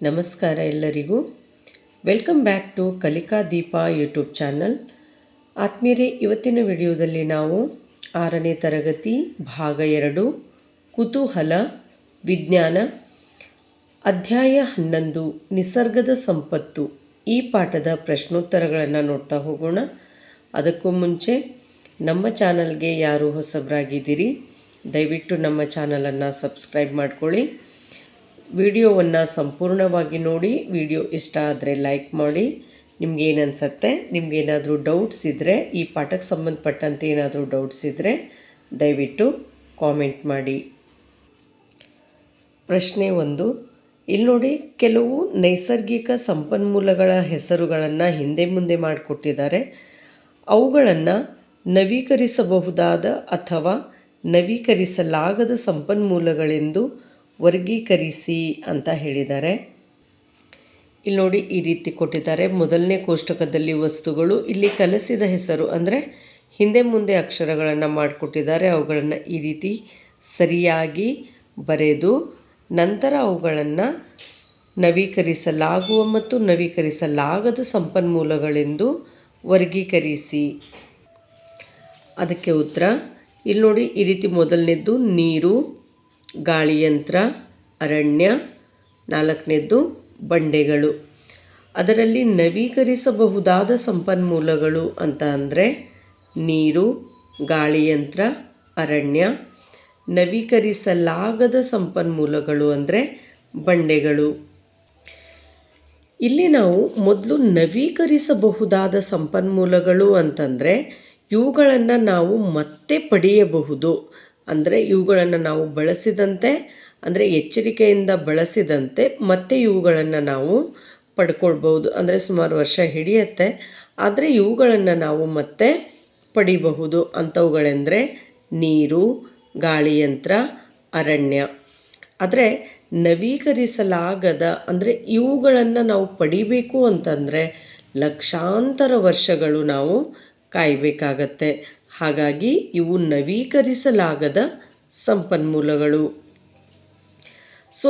ನಮಸ್ಕಾರ ಎಲ್ಲರಿಗೂ. Welcome back to ಕಲಿಕಾ ದೀಪ ಯೂಟ್ಯೂಬ್ ಚಾನಲ್ ಆತ್ಮೀಯರೇ, ಇವತ್ತಿನ ವಿಡಿಯೋದಲ್ಲಿ ನಾವು ಆರನೇ ತರಗತಿ ಭಾಗ ಎರಡು, ಕುತೂಹಲ, ವಿಜ್ಞಾನ, ಅಧ್ಯಾಯ ಹನ್ನೊಂದು, ನಿಸರ್ಗದ ಸಂಪತ್ತು ಈ ಪಾಠದ ಪ್ರಶ್ನೋತ್ತರಗಳನ್ನು ನೋಡ್ತಾ ಹೋಗೋಣ. ಅದಕ್ಕೂ ಮುಂಚೆ ನಮ್ಮ ಚಾನಲ್ಗೆ ಯಾರು ಹೊಸಬರಾಗಿದ್ದೀರಿ, ದಯವಿಟ್ಟು ನಮ್ಮ ಚಾನಲನ್ನು ಸಬ್ಸ್ಕ್ರೈಬ್ ಮಾಡ್ಕೊಳ್ಳಿ. ವಿಡಿಯೋವನ್ನು ಸಂಪೂರ್ಣವಾಗಿ ನೋಡಿ, ವಿಡಿಯೋ ಇಷ್ಟ ಆದರೆ ಲೈಕ್ ಮಾಡಿ. ನಿಮ್ಗೆ ಏನು ನಿಮ್ಗೆ ಏನಾದರೂ ಡೌಟ್ಸ್ ಇದ್ದರೆ ಈ ಪಾಠಕ್ಕೆ ಸಂಬಂಧಪಟ್ಟಂತೆ ಏನಾದರೂ ಡೌಟ್ಸ್ ಇದ್ದರೆ ದಯವಿಟ್ಟು ಕಾಮೆಂಟ್ ಮಾಡಿ. ಪ್ರಶ್ನೆ ಒಂದು ಇಲ್ಲಿ ನೋಡಿ ಕೆಲವು ನೈಸರ್ಗಿಕ ಸಂಪನ್ಮೂಲಗಳ ಹೆಸರುಗಳನ್ನು ಹಿಂದೆ ಮುಂದೆ ಮಾಡಿಕೊಟ್ಟಿದ್ದಾರೆ. ಅವುಗಳನ್ನು ನವೀಕರಿಸಬಹುದಾದ ಅಥವಾ ನವೀಕರಿಸಲಾಗದ ಸಂಪನ್ಮೂಲಗಳೆಂದು ವರ್ಗೀಕರಿಸಿ ಅಂತ ಹೇಳಿದ್ದಾರೆ. ಇಲ್ಲಿ ನೋಡಿ ಈ ರೀತಿ ಕೊಟ್ಟಿದ್ದಾರೆ. ಮೊದಲನೇ ಕೋಷ್ಟಕದಲ್ಲಿ ವಸ್ತುಗಳು, ಇಲ್ಲಿ ಕಲಸಿದ ಹೆಸರು ಅಂದರೆ ಹಿಂದೆ ಮುಂದೆ ಅಕ್ಷರಗಳನ್ನು ಮಾಡಿಕೊಟ್ಟಿದ್ದಾರೆ. ಅವುಗಳನ್ನು ಈ ರೀತಿ ಸರಿಯಾಗಿ ಬರೆದು ನಂತರ ಅವುಗಳನ್ನು ನವೀಕರಿಸಲಾಗುವ ಮತ್ತು ನವೀಕರಿಸಲಾಗದ ಸಂಪನ್ಮೂಲಗಳೆಂದು ವರ್ಗೀಕರಿಸಿ. ಅದಕ್ಕೆ ಉತ್ತರ, ಇಲ್ಲಿ ನೋಡಿ ಈ ರೀತಿ ಮೊದಲನೇದ್ದು ನೀರು ಗಾಳಿಯಂತ್ರ, ಅರಣ್ಯ, ನಾಲ್ಕನೇದ್ದು ಬಂಡೆಗಳು. ಅದರಲ್ಲಿ ನವೀಕರಿಸಬಹುದಾದ ಸಂಪನ್ಮೂಲಗಳು ಅಂತ ಅಂದರೆ ನೀರು, ಗಾಳಿಯಂತ್ರ, ಅರಣ್ಯ. ನವೀಕರಿಸಲಾಗದ ಸಂಪನ್ಮೂಲಗಳು ಅಂದರೆ ಬಂಡೆಗಳು. ಇಲ್ಲಿ ನಾವು ಮೊದಲು ನವೀಕರಿಸಬಹುದಾದ ಸಂಪನ್ಮೂಲಗಳು ಅಂತಂದರೆ ಇವುಗಳನ್ನು ನಾವು ಮತ್ತೆ ಪಡೆಯಬಹುದು. ಅಂದರೆ ಇವುಗಳನ್ನು ನಾವು ಬಳಸಿದಂತೆ, ಅಂದರೆ ಎಚ್ಚರಿಕೆಯಿಂದ ಬಳಸಿದಂತೆ ಮತ್ತೆ ಇವುಗಳನ್ನು ನಾವು ಪಡ್ಕೊಳ್ಬೋದು ಅಂದರೆ ಸುಮಾರು ವರ್ಷ ಹಿಡಿಯುತ್ತೆ. ಆದರೆ ಇವುಗಳನ್ನು ನಾವು ಮತ್ತೆ ಪಡಿಬಹುದು. ಅಂಥವುಗಳೆಂದರೆ ನೀರು, ಗಾಳಿಯಂತ್ರ, ಅರಣ್ಯ. ಆದರೆ ನವೀಕರಿಸಲಾಗದ, ಅಂದರೆ ಇವುಗಳನ್ನು ನಾವು ಪಡಿಬೇಕು ಅಂತಂದರೆ ಲಕ್ಷಾಂತರ ವರ್ಷಗಳು ನಾವು ಕಾಯಬೇಕಾಗತ್ತೆ. ಹಾಗಾಗಿ ಇವು ನವೀಕರಿಸಲಾಗದ ಸಂಪನ್ಮೂಲಗಳು. ಸೊ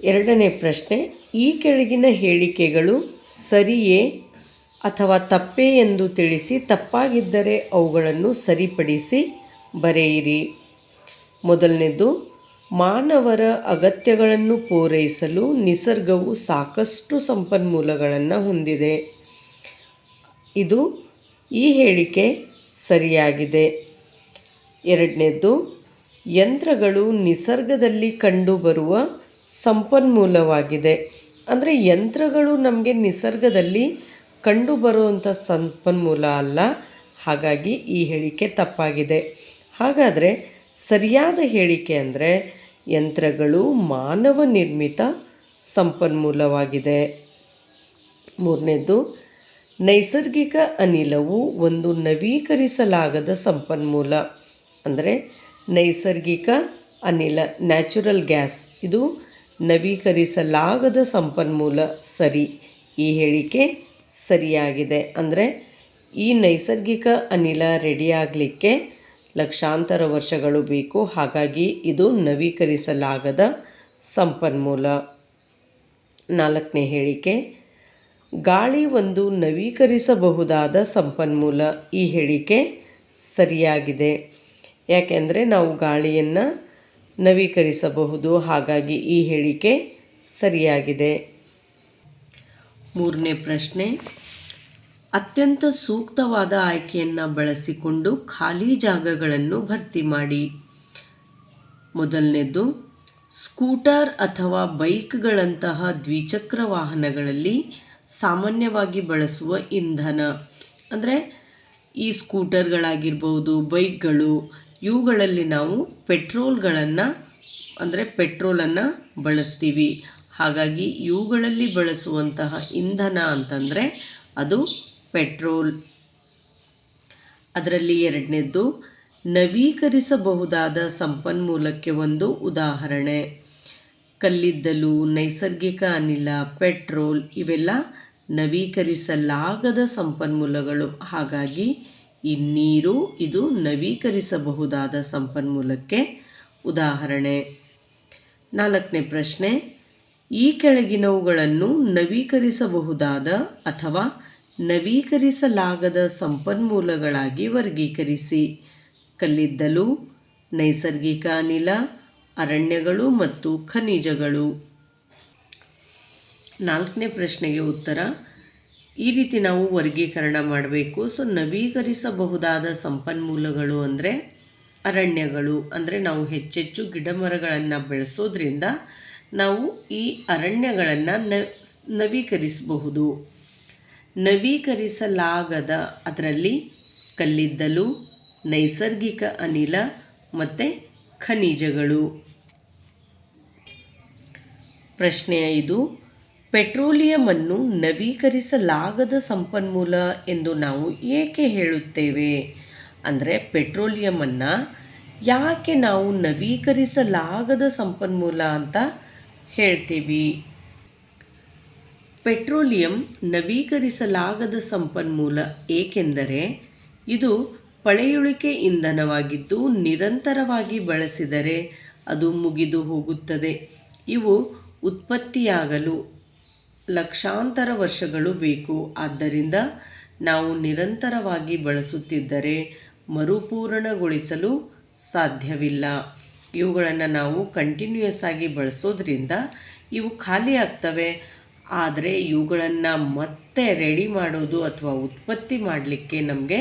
ಎರಡನೇ ಪ್ರಶ್ನೆ, ಈ ಕೆಳಗಿನ ಹೇಳಿಕೆಗಳು ಸರಿಯೇ ಅಥವಾ ತಪ್ಪೇ ಎಂದು ತಿಳಿಸಿ ತಪ್ಪಾಗಿದ್ದರೆ ಅವುಗಳನ್ನು ಸರಿಪಡಿಸಿ ಬರೆಯಿರಿ. ಮೊದಲನೇದು, ಮಾನವರ ಅಗತ್ಯಗಳನ್ನು ಪೂರೈಸಲು ನಿಸರ್ಗವು ಸಾಕಷ್ಟು ಸಂಪನ್ಮೂಲಗಳನ್ನು ಹೊಂದಿದೆ. ಇದು ಈ ಹೇಳಿಕೆ ಸರಿಯಾಗಿದೆ. ಎರಡನೇದ್ದು, ಯಂತ್ರಗಳು ನಿಸರ್ಗದಲ್ಲಿ ಕಂಡುಬರುವ ಸಂಪನ್ಮೂಲವಾಗಿದೆ. ಅಂದರೆ ಯಂತ್ರಗಳು ನಮಗೆ ನಿಸರ್ಗದಲ್ಲಿ ಕಂಡುಬರುವಂಥ ಸಂಪನ್ಮೂಲ ಅಲ್ಲ. ಹಾಗಾಗಿ ಈ ಹೇಳಿಕೆ ತಪ್ಪಾಗಿದೆ. ಹಾಗಾದರೆ ಸರಿಯಾದ ಹೇಳಿಕೆ ಅಂದರೆ ಯಂತ್ರಗಳು ಮಾನವ ನಿರ್ಮಿತ ಸಂಪನ್ಮೂಲವಾಗಿದೆ. ಮೂರನೇದು ನೈಸರ್ಗಿಕ ಅನಿಲವು ಒಂದು ನವೀಕರಿಸಲಾಗದ ಸಂಪನ್ಮೂಲ. ಅಂದರೆ ನೈಸರ್ಗಿಕ ಅನಿಲ, ನ್ಯಾಚುರಲ್ ಗ್ಯಾಸ್. ಇದು ನವೀಕರಿಸಲಾಗದ ಸಂಪನ್ಮೂಲ. ಸರಿ. ಈ ಹೇಳಿಕೆ ಸರಿಯಾಗಿದೆ. ಅಂದರೆ ಈ ನೈಸರ್ಗಿಕ ಅನಿಲ ರೆಡಿಯಾಗಲಿಕ್ಕೆ ಲಕ್ಷಾಂತರ ವರ್ಷಗಳು ಬೇಕು. ಹಾಗಾಗಿ ಇದು ನವೀಕರಿಸಲಾಗದ ಸಂಪನ್ಮೂಲ. ನಾಲ್ಕನೇ ಹೇಳಿಕೆ ಗಾಳಿ ಒಂದು ನವೀಕರಿಸಬಹುದಾದ ಸಂಪನ್ಮೂಲ. ಈ ಹೇಳಿಕೆ ಸರಿಯಾಗಿದೆ. ಯಾಕೆಂದರೆ ನಾವು ಗಾಳಿಯನ್ನು ನವೀಕರಿಸಬಹುದು. ಹಾಗಾಗಿ ಈ ಹೇಳಿಕೆ ಸರಿಯಾಗಿದೆ. ಮೂರನೇ ಪ್ರಶ್ನೆ. ಅತ್ಯಂತ ಸೂಕ್ತವಾದ ಆಯ್ಕೆಯನ್ನು ಬಳಸಿಕೊಂಡು ಖಾಲಿ ಜಾಗಗಳನ್ನು ಭರ್ತಿ ಮಾಡಿ. ಮೊದಲನೇದು, ಸ್ಕೂಟರ್ ಅಥವಾ ಬೈಕ್ಗಳಂತಹ ದ್ವಿಚಕ್ರ ವಾಹನಗಳಲ್ಲಿ ಸಾಮಾನ್ಯವಾಗಿ ಬಳಸುವ ಇಂಧನ. ಅಂದರೆ ಈ ಸ್ಕೂಟರ್ಗಳಾಗಿರ್ಬೋದು, ಬೈಕ್ಗಳು, ಇವುಗಳಲ್ಲಿ ನಾವು ಪೆಟ್ರೋಲ್ಗಳನ್ನು, ಅಂದರೆ ಪೆಟ್ರೋಲನ್ನು ಬಳಸ್ತೀವಿ. ಹಾಗಾಗಿ ಇವುಗಳಲ್ಲಿ ಬಳಸುವಂತಹ ಇಂಧನ ಅಂತಂದರೆ ಅದು ಪೆಟ್ರೋಲ್. ಅದರಲ್ಲಿ ಎರಡನೇದ್ದು, ನವೀಕರಿಸಬಹುದಾದ ಸಂಪನ್ಮೂಲಕ್ಕೆ ಒಂದು ಉದಾಹರಣೆ. ಕಲ್ಲಿದ್ದಲು, ನೈಸರ್ಗಿಕ ಅನಿಲ, ಪೆಟ್ರೋಲ್ ಇವೆಲ್ಲ ನವೀಕರಿಸಲಾಗದ ಸಂಪನ್ಮೂಲಗಳು. ಹಾಗಾಗಿ ಈ ನೀರು ಇದು ನವೀಕರಿಸಬಹುದಾದ ಸಂಪನ್ಮೂಲಕ್ಕೆ ಉದಾಹರಣೆ. ನಾಲ್ಕನೇ ಪ್ರಶ್ನೆ, ಈ ಕೆಳಗಿನವುಗಳನ್ನು ನವೀಕರಿಸಬಹುದಾದ ಅಥವಾ ನವೀಕರಿಸಲಾಗದ ಸಂಪನ್ಮೂಲಗಳಾಗಿ ವರ್ಗೀಕರಿಸಿ. ಕಲ್ಲಿದ್ದಲು, ನೈಸರ್ಗಿಕ ಅನಿಲ ಅರಣ್ಯಗಳು ಮತ್ತು ಖನಿಜಗಳು. ನಾಲ್ಕನೇ ಪ್ರಶ್ನೆಗೆ ಉತ್ತರ. ಈ ರೀತಿ ನಾವು ವರ್ಗೀಕರಣ ಮಾಡಬೇಕು. ಸೊ ನವೀಕರಿಸಬಹುದಾದ ಸಂಪನ್ಮೂಲಗಳು ಅಂದರೆ ಅರಣ್ಯಗಳು. ಅಂದರೆ ನಾವು ಹೆಚ್ಚೆಚ್ಚು ಗಿಡಮರಗಳನ್ನು ಬೆಳೆಸೋದ್ರಿಂದ ನಾವು ಈ ಅರಣ್ಯಗಳನ್ನು ನವೀಕರಿಸಬಹುದು. ನವೀಕರಿಸಲಾಗದ ಅದರಲ್ಲಿ ಕಲ್ಲಿದ್ದಲು, ನೈಸರ್ಗಿಕ ಅನಿಲ ಮತ್ತು ಖನಿಜಗಳು. ಪ್ರಶ್ನೆ ಐದು ಪೆಟ್ರೋಲಿಯಮನ್ನು ನವೀಕರಿಸಲಾಗದ ಸಂಪನ್ಮೂಲ ಎಂದು ನಾವು ಏಕೆ ಹೇಳುತ್ತೇವೆ? ಅಂದರೆ ಪೆಟ್ರೋಲಿಯಮನ್ನು ಯಾಕೆ ನಾವು ನವೀಕರಿಸಲಾಗದ ಸಂಪನ್ಮೂಲ ಅಂತ ಹೇಳ್ತೀವಿ. ಪೆಟ್ರೋಲಿಯಂ ನವೀಕರಿಸಲಾಗದ ಸಂಪನ್ಮೂಲ ಏಕೆಂದರೆ ಇದು ಪಳೆಯುಳಿಕೆ ಇಂಧನವಾಗಿದ್ದು ನಿರಂತರವಾಗಿ ಬಳಸಿದರೆ ಅದು ಮುಗಿದು ಹೋಗುತ್ತದೆ. ಇವು ಉತ್ಪತ್ತಿಯಾಗಲು ಲಕ್ಷಾಂತರ ವರ್ಷಗಳು ಬೇಕು. ಆದ್ದರಿಂದ ನಾವು ನಿರಂತರವಾಗಿ ಬಳಸುತ್ತಿದ್ದರೆ ಮರುಪೂರಣಗೊಳಿಸಲು ಸಾಧ್ಯವಿಲ್ಲ. ಇವುಗಳನ್ನು ನಾವು ಕಂಟಿನ್ಯೂಯಸ್ ಆಗಿ ಬಳಸೋದ್ರಿಂದ ಇವು ಖಾಲಿ ಆಗ್ತವೆ. ಆದರೆ ಇವುಗಳನ್ನು ಮತ್ತೆ ರೆಡಿ ಮಾಡೋದು ಅಥವಾ ಉತ್ಪತ್ತಿ ಮಾಡಲಿಕ್ಕೆ ನಮಗೆ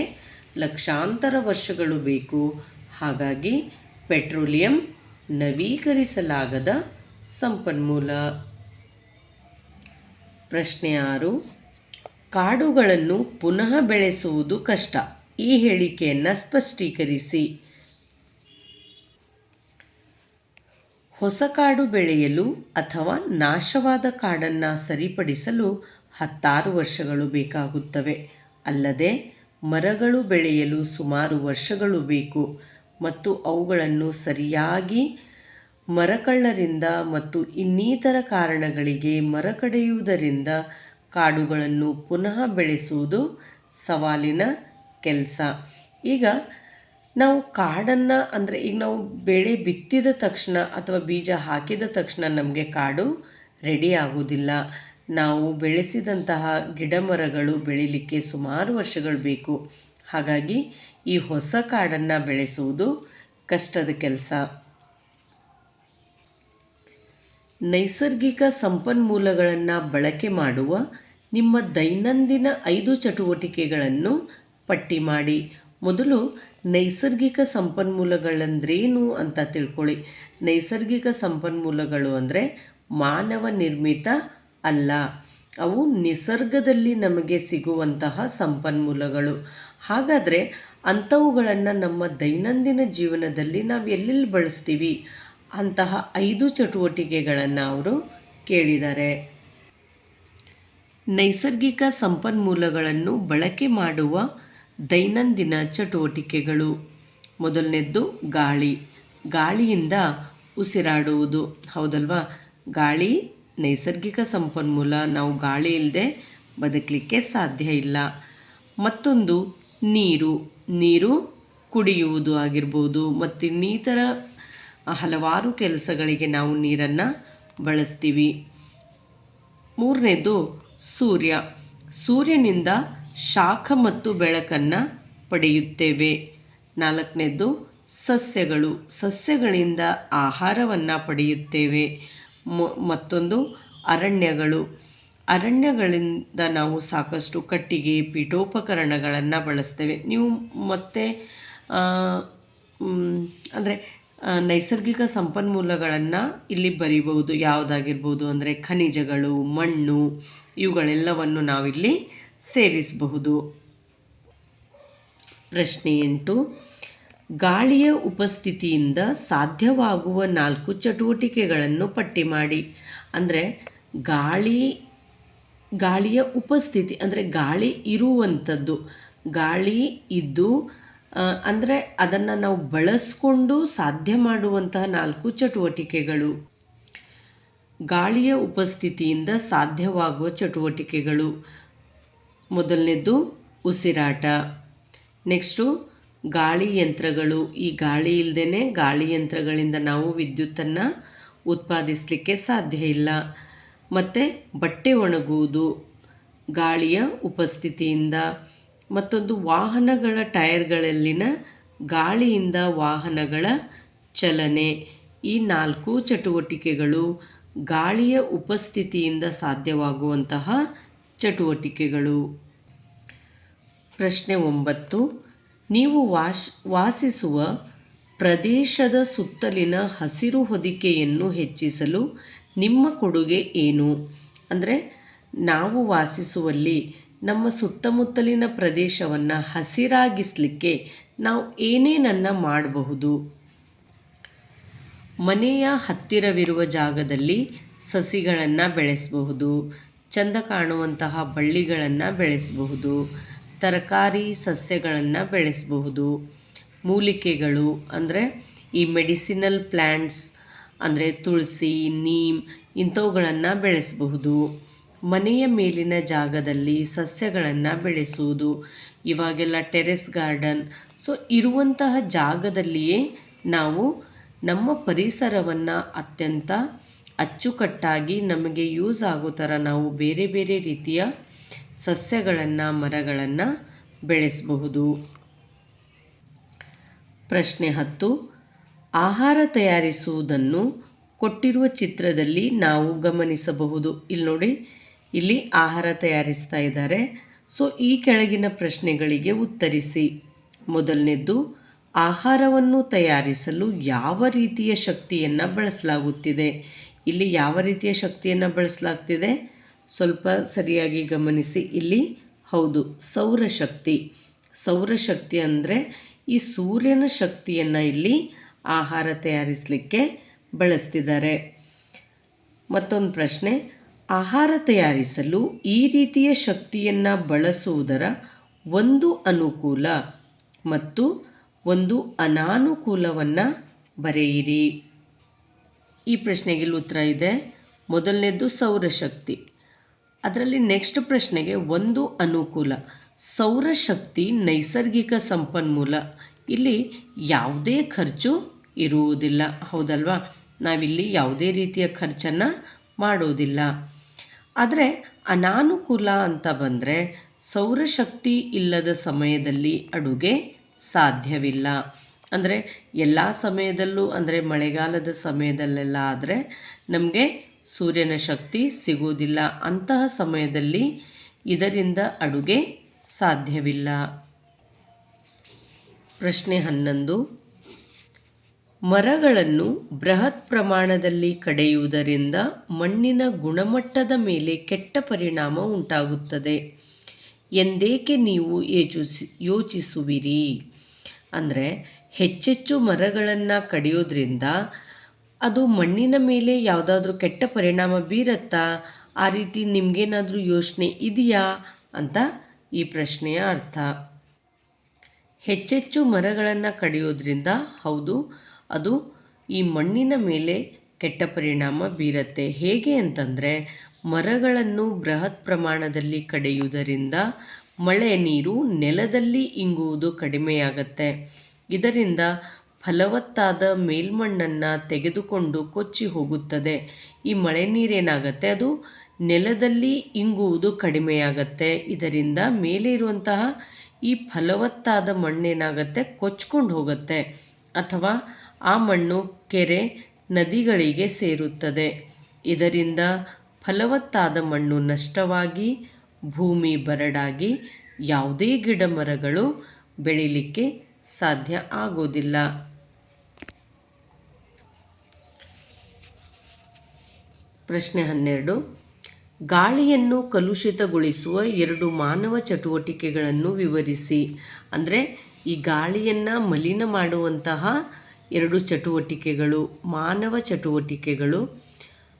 ಲಕ್ಷಾಂತರ ವರ್ಷಗಳು ಬೇಕು. ಹಾಗಾಗಿ ಪೆಟ್ರೋಲಿಯಂ ನವೀಕರಿಸಲಾಗದ ಸಂಪನ್ಮೂಲ. ಪ್ರಶ್ನೆ ಆರು. ಕಾಡುಗಳನ್ನು ಪುನಃ ಬೆಳೆಸುವುದು ಕಷ್ಟ. ಈ ಹೇಳಿಕೆಯನ್ನು ಸ್ಪಷ್ಟೀಕರಿಸಿ. ಹೊಸ ಕಾಡು ಬೆಳೆಯಲು ಅಥವಾ ನಾಶವಾದ ಕಾಡನ್ನು ಸರಿಪಡಿಸಲು ಹತ್ತಾರು ವರ್ಷಗಳು ಬೇಕಾಗುತ್ತವೆ. ಅಲ್ಲದೆ, ಮರಗಳು ಬೆಳೆಯಲು ಸುಮಾರು ವರ್ಷಗಳು ಬೇಕು. ಮತ್ತು ಅವುಗಳನ್ನು ಸರಿಯಾಗಿ ಮರಕಳ್ಳರಿಂದ ಮತ್ತು ಇನ್ನಿತರ ಕಾರಣಗಳಿಗೆ ಮರ ಕಡಿಯುವುದರಿಂದ ಕಾಡುಗಳನ್ನು ಪುನಃ ಬೆಳೆಸುವುದು ಸವಾಲಿನ ಕೆಲಸ. ಈಗ ನಾವು ಕಾಡನ್ನು ಅಂದರೆ ಈಗ ನಾವು ಬೆಳೆ ಬಿತ್ತಿದ ತಕ್ಷಣ ಅಥವಾ ಬೀಜ ಹಾಕಿದ ತಕ್ಷಣ ನಮಗೆ ಕಾಡು ರೆಡಿ ಆಗೋದಿಲ್ಲ ನಾವು ಬೆಳೆಸಿದಂತಹ ಗಿಡ ಮರಗಳು ಬೆಳೀಲಿಕ್ಕೆ ಸುಮಾರು ವರ್ಷಗಳು ಬೇಕು. ಹಾಗಾಗಿ ಈ ಹೊಸ ಕಾಡನ್ನು ಬೆಳೆಸುವುದು ಕಷ್ಟದ ಕೆಲಸ. ನೈಸರ್ಗಿಕ ಸಂಪನ್ಮೂಲಗಳನ್ನು ಬಳಕೆ ಮಾಡುವ ನಿಮ್ಮ ದೈನಂದಿನ ಐದು ಚಟುವಟಿಕೆಗಳನ್ನು ಪಟ್ಟಿ ಮಾಡಿ. ಮೊದಲು ನೈಸರ್ಗಿಕ ಸಂಪನ್ಮೂಲಗಳಂದ್ರೇನು ಅಂತ ತಿಳ್ಕೊಳ್ಳಿ. ನೈಸರ್ಗಿಕ ಸಂಪನ್ಮೂಲಗಳು ಅಂದರೆ ಮಾನವ ನಿರ್ಮಿತ ಅಲ್ಲ. ಅವು ನಿಸರ್ಗದಲ್ಲಿ ನಮಗೆ ಸಿಗುವಂತಹ ಸಂಪನ್ಮೂಲಗಳು. ಹಾಗಾದರೆ ಅಂಥವುಗಳನ್ನು ನಮ್ಮ ದೈನಂದಿನ ಜೀವನದಲ್ಲಿ ನಾವು ಎಲ್ಲೆಲ್ಲಿ ಬಳಸ್ತೀವಿ? ಅಂತಹ ಐದು ಚಟುವಟಿಕೆಗಳನ್ನು ಅವರು ಕೇಳಿದ್ದಾರೆ ನೈಸರ್ಗಿಕ ಸಂಪನ್ಮೂಲಗಳನ್ನು ಬಳಕೆ ಮಾಡುವ ದೈನಂದಿನ ಚಟುವಟಿಕೆಗಳು. ಮೊದಲನೇದ್ದು ಗಾಳಿ. ಗಾಳಿಯಿಂದ ಉಸಿರಾಡುವುದು. ಹೌದಲ್ವಾ? ಗಾಳಿ, ನೈಸರ್ಗಿಕ ಸಂಪನ್ಮೂಲ. ನಾವು ಗಾಳಿ ಇಲ್ಲದೆ ಬದುಕಲಿಕ್ಕೆ ಸಾಧ್ಯ ಇಲ್ಲ. ಮತ್ತೊಂದು, ನೀರು. ನೀರು ಕುಡಿಯುವುದು ಆಗಿರ್ಬೋದು. ಮತ್ತು ಇನ್ನಿತರ ಹಲವಾರು ಕೆಲಸಗಳಿಗೆ ನಾವು ನೀರನ್ನು ಬಳಸ್ತೀವಿ. ಮೂರನೇದು ಸೂರ್ಯ. ಸೂರ್ಯನಿಂದ ಶಾಖ ಮತ್ತು ಬೆಳಕನ್ನು ಪಡೆಯುತ್ತೇವೆ. ನಾಲ್ಕನೇದು ಸಸ್ಯಗಳು. ಸಸ್ಯಗಳಿಂದ ಆಹಾರವನ್ನು ಪಡೆಯುತ್ತೇವೆ. ಮತ್ತೊಂದು ಅರಣ್ಯಗಳು. ಅರಣ್ಯಗಳಿಂದ ನಾವು ಸಾಕಷ್ಟು ಕಟ್ಟಿಗೆ, ಪೀಠೋಪಕರಣಗಳನ್ನು ಬಳಸ್ತೇವೆ. ನೀವು ಮತ್ತೆ ಅಂದರೆ ನೈಸರ್ಗಿಕ ಸಂಪನ್ಮೂಲಗಳನ್ನು ಇಲ್ಲಿ ಬರಿಬಹುದು. ಯಾವುದಾಗಿರ್ಬೋದು ಅಂದರೆ ಖನಿಜಗಳು, ಮಣ್ಣು, ಇವುಗಳೆಲ್ಲವನ್ನು ನಾವಿಲ್ಲಿ ಸೇರಿಸಬಹುದು. ಪ್ರಶ್ನೆ ಎಂಟು, ಗಾಳಿಯ ಉಪಸ್ಥಿತಿಯಿಂದ ಸಾಧ್ಯವಾಗುವ ನಾಲ್ಕು ಚಟುವಟಿಕೆಗಳನ್ನು ಪಟ್ಟಿ ಮಾಡಿ. ಅಂದರೆ ಗಾಳಿ, ಗಾಳಿಯ ಉಪಸ್ಥಿತಿ, ಅಂದರೆ ಗಾಳಿ ಇರುವಂಥದ್ದು ಗಾಳಿ ಇದ್ದು ಅಂದರೆ ಅದನ್ನು ನಾವು ಬಳಸ್ಕೊಂಡು ಸಾಧ್ಯ ಮಾಡುವಂತಹ ನಾಲ್ಕು ಚಟುವಟಿಕೆಗಳು. ಗಾಳಿಯ ಉಪಸ್ಥಿತಿಯಿಂದ ಸಾಧ್ಯವಾಗುವ ಚಟುವಟಿಕೆಗಳು. ಮೊದಲನೇದು ಉಸಿರಾಟ. ನೆಕ್ಸ್ಟು ಗಾಳಿ ಯಂತ್ರಗಳು. ಈ ಗಾಳಿ ಇಲ್ಲದೇ ಗಾಳಿ ಯಂತ್ರಗಳಿಂದ ನಾವು ವಿದ್ಯುತ್ತನ್ನು ಉತ್ಪಾದಿಸಲಿಕ್ಕೆ ಸಾಧ್ಯ ಇಲ್ಲ. ಮತ್ತು ಬಟ್ಟೆ ಒಣಗುವುದು. ಗಾಳಿಯ ಉಪಸ್ಥಿತಿಯಿಂದ ಮತ್ತೊಂದು ವಾಹನಗಳ ಟೈರ್ಗಳಲ್ಲಿನ ಗಾಳಿಯಿಂದ ವಾಹನಗಳ ಚಲನೆ. ಈ ನಾಲ್ಕು ಚಟುವಟಿಕೆಗಳು ಗಾಳಿಯ ಉಪಸ್ಥಿತಿಯಿಂದ ಸಾಧ್ಯವಾಗುವಂತಹ ಚಟುವಟಿಕೆಗಳು. ಪ್ರಶ್ನೆ ಒಂಬತ್ತು. ನೀವು ವಾಶ್, ವಾಸಿಸುವ ಪ್ರದೇಶದ ಸುತ್ತಲಿನ ಹಸಿರು ಹೊದಿಕೆಯನ್ನು ಹೆಚ್ಚಿಸಲು ನಿಮ್ಮ ಕೊಡುಗೆ ಏನು? ಅಂದರೆ ನಾವು ವಾಸಿಸುವಲ್ಲಿ ನಮ್ಮ ಸುತ್ತಮುತ್ತಲಿನ ಪ್ರದೇಶವನ್ನು ಹಸಿರಾಗಿಸಲಿಕ್ಕೆ ನಾವು ಏನೇನನ್ನು ಮಾಡಬಹುದು? ಮನೆಯ ಹತ್ತಿರವಿರುವ ಜಾಗದಲ್ಲಿ ಸಸಿಗಳನ್ನು ಬೆಳೆಸಬಹುದು, ಚಂದ ಕಾಣುವಂತಹ ಬಳ್ಳಿಗಳನ್ನು ಬೆಳೆಸಬಹುದು, ತರಕಾರಿ ಸಸ್ಯಗಳನ್ನು ಬೆಳೆಸಬಹುದು, ಮೂಲಿಕೆಗಳು ಅಂದರೆ ಈ ಮೆಡಿಸಿನಲ್ ಪ್ಲ್ಯಾಂಟ್ಸ್ ಅಂದರೆ ತುಳಸಿ, ನೀಮ್ ಇಂಥವುಗಳನ್ನು ಬೆಳೆಸಬಹುದು. ಮನೆಯ ಮೇಲಿನ ಜಾಗದಲ್ಲಿ ಸಸ್ಯಗಳನ್ನು ಬೆಳೆಸುವುದು. ಇವಾಗೆಲ್ಲ ಟೆರೆಸ್ ಗಾರ್ಡನ್. ಸೊ, ಇರುವಂತಹ ಜಾಗದಲ್ಲಿಯೇ ನಾವು ನಮ್ಮ ಪರಿಸರವನ್ನು ಅತ್ಯಂತ ಅಚ್ಚುಕಟ್ಟಾಗಿ ನಮಗೆ ಯೂಸ್ ಆಗೋ ಥರ ನಾವು ಬೇರೆ ಬೇರೆ ರೀತಿಯ ಸಸ್ಯಗಳನ್ನು, ಮರಗಳನ್ನು ಬೆಳೆಸಬಹುದು. ಪ್ರಶ್ನೆ ಹತ್ತು. ಆಹಾರ ತಯಾರಿಸುವುದನ್ನು ಕೊಟ್ಟಿರುವ ಚಿತ್ರದಲ್ಲಿ ನಾವು ಗಮನಿಸಬಹುದು. ಇಲ್ಲಿ ನೋಡಿ ಇಲ್ಲಿ ಆಹಾರ ತಯಾರಿಸ್ತಾ ಇದ್ದಾರೆ. ಸೊ, ಈ ಕೆಳಗಿನ ಪ್ರಶ್ನೆಗಳಿಗೆ ಉತ್ತರಿಸಿ. ಮೊದಲನೇದ್ದು, ಆಹಾರವನ್ನು ತಯಾರಿಸಲು ಯಾವ ರೀತಿಯ ಶಕ್ತಿಯನ್ನು ಬಳಸಲಾಗುತ್ತಿದೆ? ಇಲ್ಲಿ ಯಾವ ರೀತಿಯ ಶಕ್ತಿಯನ್ನು ಬಳಸಲಾಗ್ತಿದೆ? ಸ್ವಲ್ಪ ಸರಿಯಾಗಿ ಗಮನಿಸಿ. ಇಲ್ಲಿ ಹೌದು, ಸೌರಶಕ್ತಿ. ಸೌರಶಕ್ತಿ ಅಂದರೆ ಈ ಸೂರ್ಯನ ಶಕ್ತಿಯನ್ನು ಇಲ್ಲಿ ಆಹಾರ ತಯಾರಿಸಲಿಕ್ಕೆ ಬಳಸ್ತಿದ್ದಾರೆ. ಮತ್ತೊಂದು ಪ್ರಶ್ನೆ ಆಹಾರ ತಯಾರಿಸಲು ಈ ರೀತಿಯ ಶಕ್ತಿಯನ್ನು ಬಳಸುವುದರ ಒಂದು ಅನುಕೂಲ ಮತ್ತು ಒಂದು ಅನಾನುಕೂಲವನ್ನು ಬರೆಯಿರಿ. ಈ ಪ್ರಶ್ನೆಗೆ ಉತ್ತರ ಇದೆ. ಮೊದಲನೇದು ಸೌರಶಕ್ತಿ. ಅದರಲ್ಲಿ ನೆಕ್ಸ್ಟ್ ಪ್ರಶ್ನೆಗೆ ಒಂದು ಅನುಕೂಲ. ಸೌರಶಕ್ತಿ ನೈಸರ್ಗಿಕ ಸಂಪನ್ಮೂಲ. ಇಲ್ಲಿ ಯಾವುದೇ ಖರ್ಚು ಇರುವುದಿಲ್ಲ. ಹೌದಲ್ವಾ? ನಾವಿಲ್ಲಿ ಯಾವುದೇ ರೀತಿಯ ಖರ್ಚನ್ನು ಮಾಡೋದಿಲ್ಲ ಆದರೆ ಅನಾನುಕೂಲ ಅಂತ ಬಂದರೆ ಸೌರಶಕ್ತಿ ಇಲ್ಲದ ಸಮಯದಲ್ಲಿ ಅಡುಗೆ ಸಾಧ್ಯವಿಲ್ಲ. ಅಂದರೆ ಎಲ್ಲ ಸಮಯದಲ್ಲೂ, ಅಂದರೆ ಮಳೆಗಾಲದ ಸಮಯದಲ್ಲೆಲ್ಲ ಆದರೆ ನಮಗೆ ಸೂರ್ಯನ ಶಕ್ತಿ ಸಿಗೋದಿಲ್ಲ ಅಂತಹ ಸಮಯದಲ್ಲಿ ಇದರಿಂದ ಅಡುಗೆ ಸಾಧ್ಯವಿಲ್ಲ. ಪ್ರಶ್ನೆ ಹನ್ನೊಂದು. ಮರಗಳನ್ನು ಬೃಹತ್ ಪ್ರಮಾಣದಲ್ಲಿ ಕಡೆಯುವುದರಿಂದ ಮಣ್ಣಿನ ಗುಣಮಟ್ಟದ ಮೇಲೆ ಕೆಟ್ಟ ಪರಿಣಾಮ ಉಂಟಾಗುತ್ತದೆ. ಎಂದೇಕೆ ನೀವು ಯೋಚಿಸಿ, ಯೋಚಿಸುವಿರಿ? ಅಂದರೆ ಹೆಚ್ಚೆಚ್ಚು ಮರಗಳನ್ನು ಕಡಿಯೋದ್ರಿಂದ ಅದು ಮಣ್ಣಿನ ಮೇಲೆ ಯಾವುದಾದ್ರೂ ಕೆಟ್ಟ ಪರಿಣಾಮ ಬೀರತ್ತಾ? ಆ ರೀತಿ ನಿಮಗೇನಾದರೂ ಯೋಚನೆ ಇದೆಯಾ? ಅಂತ ಈ ಪ್ರಶ್ನೆಯ ಅರ್ಥ. ಹೆಚ್ಚೆಚ್ಚು ಮರಗಳನ್ನು ಕಡಿಯೋದ್ರಿಂದ ಹೌದು ಅದು ಈ ಮಣ್ಣಿನ ಮೇಲೆ ಕೆಟ್ಟ ಪರಿಣಾಮ ಬೀರತ್ತೆ. ಹೇಗೆ ಅಂತಂದರೆ, ಮರಗಳನ್ನು ಬೃಹತ್ ಪ್ರಮಾಣದಲ್ಲಿ ಕಡಿಯುವುದರಿಂದ ಮಳೆ ನೀರು ನೆಲದಲ್ಲಿ ಇಂಗುವುದು ಕಡಿಮೆಯಾಗತ್ತೆ. ಇದರಿಂದ ಫಲವತ್ತಾದ ಮೇಲ್ಮಣ್ಣನ್ನು ತೆಗೆದುಕೊಂಡು ಕೊಚ್ಚಿ ಹೋಗುತ್ತದೆ. ಈ ಮಳೆ ನೀರೇನಾಗತ್ತೆ? ಅದು ನೆಲದಲ್ಲಿ ಇಂಗುವುದು ಕಡಿಮೆಯಾಗತ್ತೆ. ಇದರಿಂದ ಮೇಲೆ ಇರುವಂತಹ ಈ ಫಲವತ್ತಾದ ಮಣ್ಣೇನಾಗತ್ತೆ? ಕೊಚ್ಕೊಂಡು ಹೋಗುತ್ತೆ. ಅಥವಾ ಆ ಮಣ್ಣು ಕೆರೆ ನದಿಗಳಿಗೆ ಸೇರುತ್ತದೆ. ಇದರಿಂದ ಫಲವತ್ತಾದ ಮಣ್ಣು ನಷ್ಟವಾಗಿ, ಭೂಮಿ ಬರಡಾಗಿ ಯಾವುದೇ ಗಿಡ ಮರಗಳು ಬೆಳೀಲಿಕ್ಕೆ ಸಾಧ್ಯ ಆಗೋದಿಲ್ಲ. ಪ್ರಶ್ನೆ ಹನ್ನೆರಡು. ಗಾಳಿಯನ್ನು ಕಲುಷಿತಗೊಳಿಸುವ ಎರಡು ಮಾನವ ಚಟುವಟಿಕೆಗಳನ್ನು ವಿವರಿಸಿ. ಅಂದರೆ ಈ ಗಾಳಿಯನ್ನು ಮಲಿನ ಮಾಡುವಂತಹ ಎರಡು ಚಟುವಟಿಕೆಗಳು, ಮಾನವ ಚಟುವಟಿಕೆಗಳು.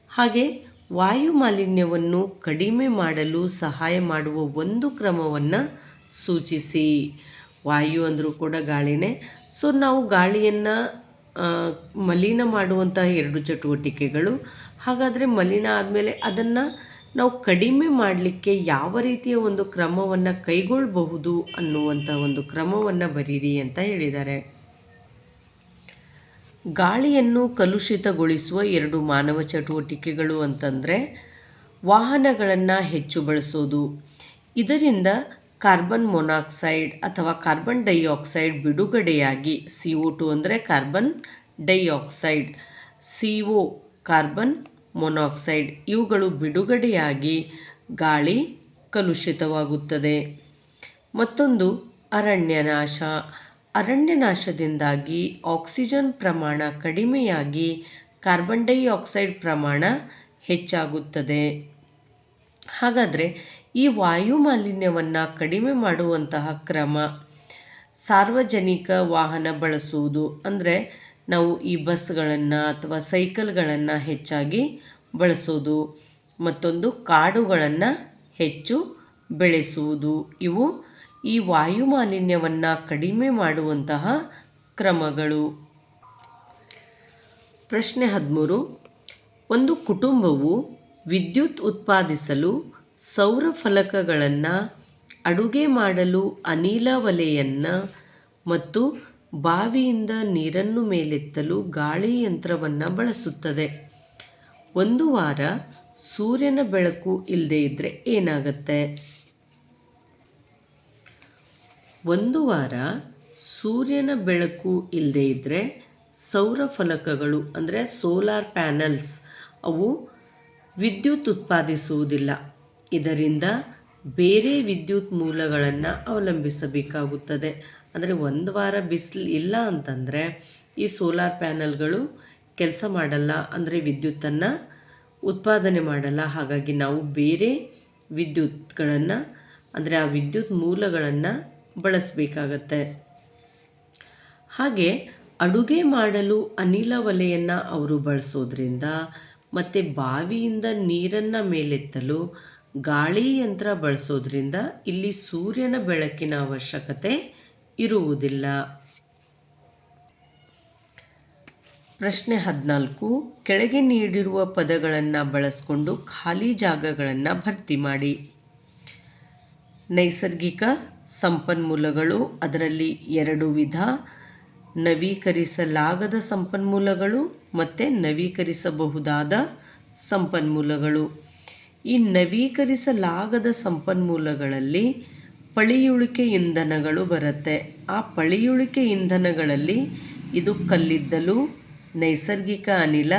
ಹಾಗೆ ವಾಯು ಮಾಲಿನ್ಯವನ್ನು ಕಡಿಮೆ ಮಾಡಲು ಸಹಾಯ ಮಾಡುವ ಒಂದು ಕ್ರಮವನ್ನು ಸೂಚಿಸಿ. ವಾಯು ಅಂದರೂ ಕೂಡ ಗಾಳಿನೇ. ಸೊ ನಾವು ಗಾಳಿಯನ್ನು ಮಲಿನ ಮಾಡುವಂತಹ ಎರಡು ಚಟುವಟಿಕೆಗಳು. ಹಾಗಾದರೆ ಮಲಿನ ಆದಮೇಲೆ ಅದನ್ನು ನಾವು ಕಡಿಮೆ ಮಾಡಲಿಕ್ಕೆ ಯಾವ ರೀತಿಯ ಒಂದು ಕ್ರಮವನ್ನು ಕೈಗೊಳ್ಳಬಹುದು ಅನ್ನುವಂಥ ಒಂದು ಕ್ರಮವನ್ನು ಬರೀರಿ ಅಂತ ಹೇಳಿದ್ದಾರೆ. ಗಾಳಿಯನ್ನು ಕಲುಷಿತಗೊಳಿಸುವ ಎರಡು ಮಾನವ ಚಟುವಟಿಕೆಗಳು ಅಂತಂದರೆ ವಾಹನಗಳನ್ನು ಹೆಚ್ಚು ಬಳಸೋದು. ಇದರಿಂದ ಕಾರ್ಬನ್ ಮೊನಾಕ್ಸೈಡ್ ಅಥವಾ ಕಾರ್ಬನ್ ಡೈಆಕ್ಸೈಡ್ ಬಿಡುಗಡೆಯಾಗಿ ಸಿ ಒ ಟು ಅಂದರೆ carbon dioxide, C O carbon monoxide ಇವುಗಳು ಬಿಡುಗಡೆಯಾಗಿ ಗಾಳಿ ಕಲುಷಿತವಾಗುತ್ತದೆ. ಮತ್ತೊಂದು ಅರಣ್ಯನಾಶ. ಅರಣ್ಯನಾಶದಿಂದಾಗಿ ಆಕ್ಸಿಜನ್ ಪ್ರಮಾಣ ಕಡಿಮೆಯಾಗಿ ಕಾರ್ಬನ್ ಡೈಆಕ್ಸೈಡ್ ಪ್ರಮಾಣ ಹೆಚ್ಚಾಗುತ್ತದೆ. ಹಾಗಾದರೆ ಈ ವಾಯು ಮಾಲಿನ್ಯವನ್ನು ಕಡಿಮೆ ಮಾಡುವಂತಹ ಕ್ರಮ ಸಾರ್ವಜನಿಕ ವಾಹನ ಬಳಸುವುದು ಅಂದರೆ ನಾವು ಈ ಬಸ್ಗಳನ್ನು ಅಥವಾ ಸೈಕಲ್ಗಳನ್ನು ಹೆಚ್ಚಾಗಿ ಬಳಸೋದು, ಮತ್ತೊಂದು ಕಾಡುಗಳನ್ನು ಹೆಚ್ಚು ಬೆಳೆಸುವುದು. ಇವು ಈ ವಾಯುಮಾಲಿನ್ಯವನ್ನು ಕಡಿಮೆ ಮಾಡುವಂತಹ ಕ್ರಮಗಳು. ಪ್ರಶ್ನೆ ಹದಿಮೂರು. ಒಂದು ಕುಟುಂಬವು ವಿದ್ಯುತ್ ಉತ್ಪಾದಿಸಲು ಸೌರ ಫಲಕಗಳನ್ನು ಅಡುಗೆ ಮಾಡಲು ಅನಿಲ ಒಲೆಯನ್ನು ಮತ್ತು ಬಾವಿಯಿಂದ ನೀರನ್ನು ಮೇಲೆತ್ತಲು ಗಾಳಿ ಯಂತ್ರವನ್ನು ಬಳಸುತ್ತದೆ. ಒಂದು ವಾರ ಸೂರ್ಯನ ಬೆಳಕು ಇಲ್ಲದೇ ಇದ್ದರೆ ಏನಾಗುತ್ತೆ? ಒಂದು ವಾರ ಸೂರ್ಯನ ಬೆಳಕು ಇಲ್ಲದೇ ಇದ್ದರೆ ಸೌರ ಫಲಕಗಳು ಅಂದರೆ ಸೋಲಾರ್ ಪ್ಯಾನಲ್ಸ್ ಅವು ವಿದ್ಯುತ್ ಉತ್ಪಾದಿಸುವುದಿಲ್ಲ. ಇದರಿಂದ ಬೇರೆ ವಿದ್ಯುತ್ ಮೂಲಗಳನ್ನು ಅವಲಂಬಿಸಬೇಕಾಗುತ್ತದೆ. ಅಂದರೆ ಒಂದು ವಾರ ಬಿಸಿಲು ಇಲ್ಲ ಅಂತಂದರೆ ಈ ಸೋಲಾರ್ ಪ್ಯಾನಲ್ಗಳು ಕೆಲಸ ಮಾಡಲ್ಲ, ಅಂದರೆ ವಿದ್ಯುತ್ತನ್ನು ಉತ್ಪಾದನೆ ಮಾಡಲ್ಲ. ಹಾಗಾಗಿ ನಾವು ಬೇರೆ ವಿದ್ಯುತ್ಗಳನ್ನು, ಅಂದರೆ ಆ ವಿದ್ಯುತ್ ಮೂಲಗಳನ್ನು ಬಳಸಬೇಕಾಗತ್ತೆ. ಹಾಗೆ ಅಡುಗೆ ಮಾಡಲು ಅನಿಲ ಒಲೆಯನ್ನು ಅವರು ಬಳಸೋದ್ರಿಂದ ಮತ್ತು ಬಾವಿಯಿಂದ ನೀರನ್ನು ಮೇಲೆತ್ತಲು ಗಾಳಿ ಯಂತ್ರ ಬಳಸೋದ್ರಿಂದ ಇಲ್ಲಿ ಸೂರ್ಯನ ಬೆಳಕಿನ ಅವಶ್ಯಕತೆ ಇರುವುದಿಲ್ಲ. ಪ್ರಶ್ನೆ ಹದಿನಾಲ್ಕು, ಕೆಳಗೆ ನೀಡಿರುವ ಪದಗಳನ್ನು ಬಳಸ್ಕೊಂಡು ಖಾಲಿ ಜಾಗಗಳನ್ನು ಭರ್ತಿ ಮಾಡಿ. ನೈಸರ್ಗಿಕ ಸಂಪನ್ಮೂಲಗಳು, ಅದರಲ್ಲಿ ಎರಡು ವಿಧ. ನವೀಕರಿಸಲಾಗದ ಸಂಪನ್ಮೂಲಗಳು ಮತ್ತು ನವೀಕರಿಸಬಹುದಾದ ಸಂಪನ್ಮೂಲಗಳು. ಈ ನವೀಕರಿಸಲಾಗದ ಸಂಪನ್ಮೂಲಗಳಲ್ಲಿ ಪಳಿಯುಳಿಕೆ ಇಂಧನಗಳು ಬರುತ್ತೆ. ಆ ಪಳಿಯುಳಿಕೆ ಇಂಧನಗಳಲ್ಲಿ ಇದು ಕಲ್ಲಿದ್ದಲು, ನೈಸರ್ಗಿಕ ಅನಿಲ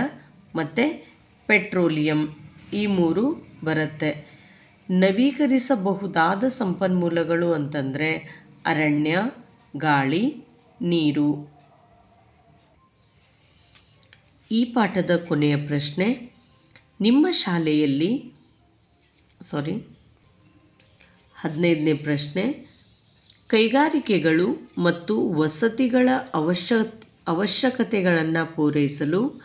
ಮತ್ತು ಪೆಟ್ರೋಲಿಯಂ ಈ ಮೂರು ಬರುತ್ತೆ. ನವೀಕರಿಸಬಹುದಾದ ಸಂಪನ್ಮೂಲಗಳು ಅಂತಂದರೆ ಅರಣ್ಯ, ಗಾಳಿ, ನೀರು. ಈ ಪಾಠದ ಕೊನೆಯ ಪ್ರಶ್ನೆ, ನಿಮ್ಮ ಶಾಲೆಯಲ್ಲಿ ಸಾರಿ ಹದಿನೈದನೇ ಪ್ರಶ್ನೆ, ಕೈಗಾರಿಕೆಗಳು ಮತ್ತು ವಸತಿಗಳ ಅವಶ್ಯ, ಅವಶ್ಯಕತೆಗಳನ್ನು ಪೂರೈಸಲು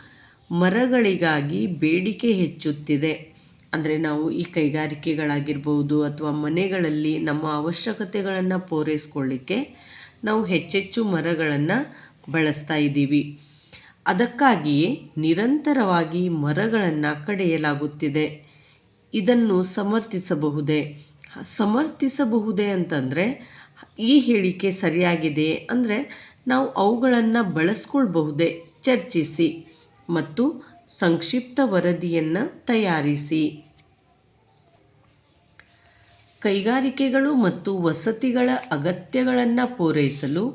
ಮರಗಳಿಗಾಗಿ ಬೇಡಿಕೆ ಹೆಚ್ಚುತ್ತಿದೆ. ಅಂದರೆ ನಾವು ಈ ಕೈಗಾರಿಕೆಗಳಾಗಿರ್ಬೋದು ಅಥವಾ ಮನೆಗಳಲ್ಲಿ ನಮ್ಮ ಅವಶ್ಯಕತೆಗಳನ್ನು ಪೂರೈಸ್ಕೊಳ್ಳಿಕ್ಕೆ ನಾವು ಹೆಚ್ಚೆಚ್ಚು ಮರಗಳನ್ನು ಬಳಸ್ತಾ ಇದ್ದೀವಿ. ಅದಕ್ಕಾಗಿಯೇ ನಿರಂತರವಾಗಿ ಮರಗಳನ್ನು ಕಡೆಯಲಾಗುತ್ತಿದೆ. ಇದನ್ನು ಸಮರ್ಥಿಸಬಹುದೇ? ಸಮರ್ಥಿಸಬಹುದೇ ಅಂತಂದರೆ, ಈ ಹೇಳಿಕೆ ಸರಿಯಾಗಿದೆ ಅಂದರೆ ನಾವು ಅವುಗಳನ್ನು ಬಳಸ್ಕೊಳ್ಬಹುದೇ? ಚರ್ಚಿಸಿ. ಮತ್ತು ಸಂಕ್ಷಿಪ್ತ ವರದಿಯನ್ನು ತಯಾರಿಸಿ. ಕೈಗಾರಿಕೆಗಳು ಮತ್ತು ವಸತಿಗಳ ಅಗತ್ಯಗಳನ್ನು ಪೂರೈಸಲು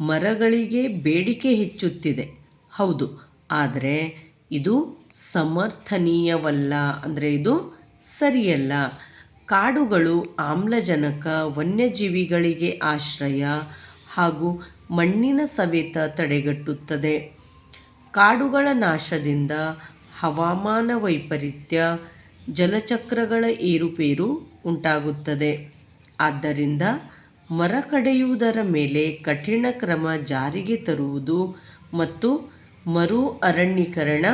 ಮರಗಳಿಗೆ ಬೇಡಿಕೆ ಹೆಚ್ಚುತ್ತಿದೆ. ಹೌದು, ಆದರೆ ಇದು ಸಮರ್ಥನೀಯವಲ್ಲ, ಅಂದರೆ ಇದು ಸರಿಯಲ್ಲ. ಕಾಡುಗಳು ಆಮ್ಲಜನಕ, ವನ್ಯಜೀವಿಗಳಿಗೆ ಆಶ್ರಯ ಹಾಗೂ ಮಣ್ಣಿನ ಸವೆತ ತಡೆಗಟ್ಟುತ್ತದೆ. ಕಾಡುಗಳ ನಾಶದಿಂದ ಹವಾಮಾನ ವೈಪರೀತ್ಯ ಜಲಚಕ್ರಗಳ ಏರುಪೇರು ಉಂಟಾಗುತ್ತದೆ. ಆದ್ದರಿಂದ ಮರ ಕಡೆಯುವುದರ ಮೇಲೆ ಕಠಿಣ ಕ್ರಮ ಜಾರಿಗೆ ತರುವುದು ಮತ್ತು ಮರು ಅರಣ್ಯೀಕರಣ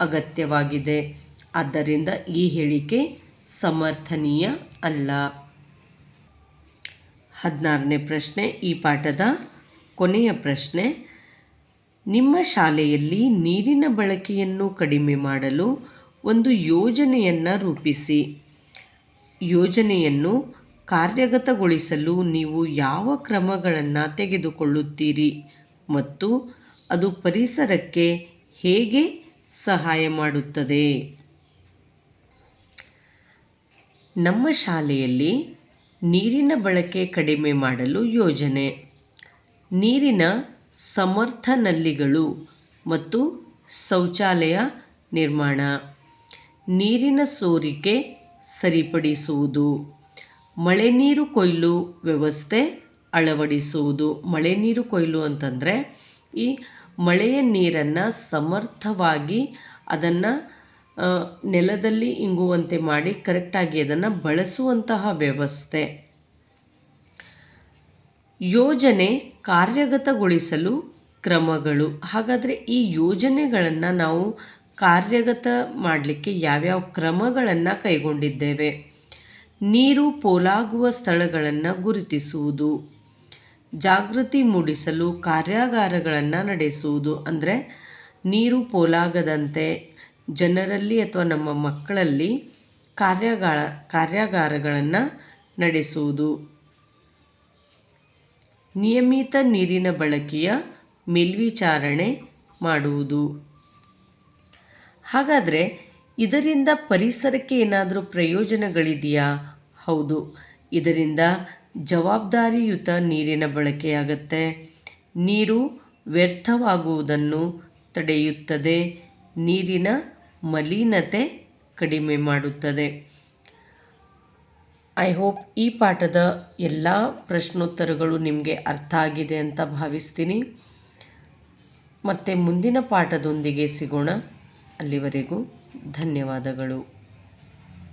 ಅಗತ್ಯವಾಗಿದೆ. ಆದ್ದರಿಂದ ಈ ಹೇಳಿಕೆ ಸಮರ್ಥನೀಯ ಅಲ್ಲ. ಹದಿನಾರನೇ ಪ್ರಶ್ನೆ ಈ ಪಾಠದ ಕೊನೆಯ ಪ್ರಶ್ನೆ. ನಿಮ್ಮ ಶಾಲೆಯಲ್ಲಿ ನೀರಿನ ಬಳಕೆಯನ್ನು ಕಡಿಮೆ ಮಾಡಲು ಒಂದು ಯೋಜನೆಯನ್ನು ರೂಪಿಸಿ. ಯೋಜನೆಯನ್ನು ಕಾರ್ಯಗತಗೊಳಿಸಲು ನೀವು ಯಾವ ಕ್ರಮಗಳನ್ನು ತೆಗೆದುಕೊಳ್ಳುತ್ತೀರಿ ಮತ್ತು ಅದು ಪರಿಸರಕ್ಕೆ ಹೇಗೆ ಸಹಾಯ ಮಾಡುತ್ತದೆ? ನಮ್ಮ ಶಾಲೆಯಲ್ಲಿ ನೀರಿನ ಬಳಕೆ ಕಡಿಮೆ ಮಾಡಲು ಯೋಜನೆ. ನೀರಿನ ಸಮರ್ಥ ನಲ್ಲಿಗಳು ಮತ್ತು ಶೌಚಾಲಯ ನಿರ್ಮಾಣ. ನೀರಿನ ಸೋರಿಕೆ ಸರಿಪಡಿಸುವುದು. ಮಳೆ ನೀರು ಕೊಯ್ಲು ವ್ಯವಸ್ಥೆ ಅಳವಡಿಸುವುದು. ಮಳೆ ನೀರು ಕೊಯ್ಲು ಅಂತಂದರೆ ಈ ಮಳೆಯ ನೀರನ್ನು ಸಮರ್ಥವಾಗಿ ಅದನ್ನು ನೆಲದಲ್ಲಿ ಇಂಗುವಂತೆ ಮಾಡಿ ಕರೆಕ್ಟಾಗಿ ಅದನ್ನು ಬಳಸುವಂತಹ ವ್ಯವಸ್ಥೆ. ಯೋಜನೆ ಕಾರ್ಯಗತಗೊಳಿಸಲು ಕ್ರಮಗಳು. ಹಾಗಾದರೆ ಈ ಯೋಜನೆಗಳನ್ನು ನಾವು ಕಾರ್ಯಗತ ಮಾಡಲಿಕ್ಕೆ ಯಾವ್ಯಾವ ಕ್ರಮಗಳನ್ನು ಕೈಗೊಂಡಿದ್ದೇವೆ? ನೀರು ಪೋಲಾಗುವ ಸ್ಥಳಗಳನ್ನು ಗುರುತಿಸುವುದು. ಜಾಗೃತಿ ಮೂಡಿಸಲು ಕಾರ್ಯಾಗಾರಗಳನ್ನು ನಡೆಸುವುದು. ಅಂದರೆ ನೀರು ಪೋಲಾಗದಂತೆ ಜನರಲ್ಲಿ ಅಥವಾ ನಮ್ಮ ಮಕ್ಕಳಲ್ಲಿ ಕಾರ್ಯಾಗಾರ, ಕಾರ್ಯಾಗಾರಗಳನ್ನು ನಡೆಸುವುದು. ನಿಯಮಿತ ನೀರಿನ ಬಳಕೆಯ ಮೇಲ್ವಿಚಾರಣೆ ಮಾಡುವುದು. ಹಾಗಾದರೆ ಇದರಿಂದ ಪರಿಸರಕ್ಕೆ ಏನಾದರೂ ಪ್ರಯೋಜನಗಳಿದೆಯಾ? ಹೌದು, ಇದರಿಂದ ಜವಾಬ್ದಾರಿಯುತ ನೀರಿನ ಬಳಕೆಯಾಗತ್ತೆ. ನೀರು ವ್ಯರ್ಥವಾಗುವುದನ್ನು ತಡೆಯುತ್ತದೆ. ನೀರಿನ ಮಲಿನತೆ ಕಡಿಮೆ ಮಾಡುತ್ತದೆ. ಐ ಹೋಪ್ ಈ ಪಾಠದ ಎಲ್ಲ ಪ್ರಶ್ನೋತ್ತರಗಳು ನಿಮಗೆ ಅರ್ಥ ಆಗಿದೆ ಅಂತ ಭಾವಿಸ್ತೀನಿ. ಮತ್ತು ಮುಂದಿನ ಪಾಠದೊಂದಿಗೆ ಸಿಗೋಣ. ಅಲ್ಲಿವರೆಗೂ ಧನ್ಯವಾದಗಳು.